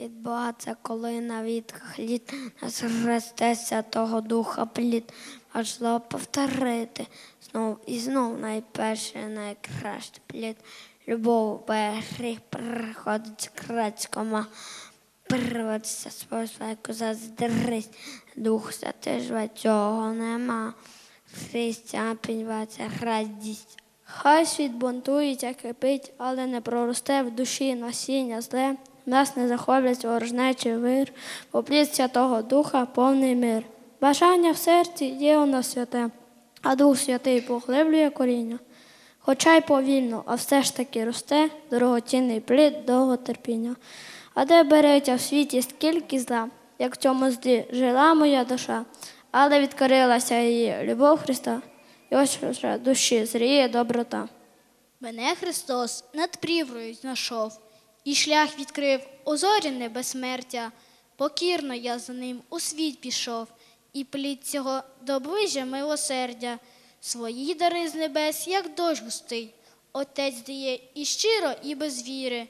від Бога це коли на вітках літ нас росте Святого Духа плід. Важливо повторити знов і знов найперший, найкращий плід. Любов гріх приходить крадькома. Приводиться свою слайку заздрість. Дух Святий живе, цього нема. Християн піднімається радість. Хай світ бунтується, кипить, але не проросте в душі насіння зле. Нас не захоплять ворожнечий вир, поплід Святого Духа повний мир. Бажання в серці є у нас святе, а Дух Святий поглиблює коріння. Хоча й повільно, а все ж таки росте дорогоцінний плід довготерпіння. А де береться в світі скільки зла, як в цьому злі жила моя душа, але відкорилася її любов Христа, і ось вже душі зріє доброта. Мене Христос над прірвою знайшов, і шлях відкрив озоряне безсмертя. Покірно я за ним у світ пішов, і плід цього доближя милосердя. Свої дари з небес, як дощ густий, Отець дає і щиро, і без віри.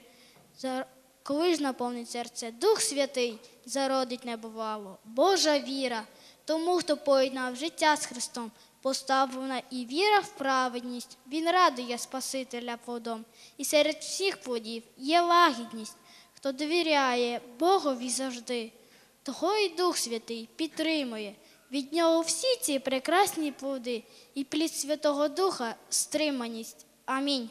Коли ж наповнить серце Дух Святий, зародить небувало, Божа віра. Тому, хто поєднав життя з Христом, поставлена і віра в праведність, Він радує Спасителя плодом. І серед всіх плодів є лагідність, хто довіряє Богові завжди. Того і Дух Святий підтримує. Від нього всі ці прекрасні плоди і плід Святого Духа стриманість. Амінь.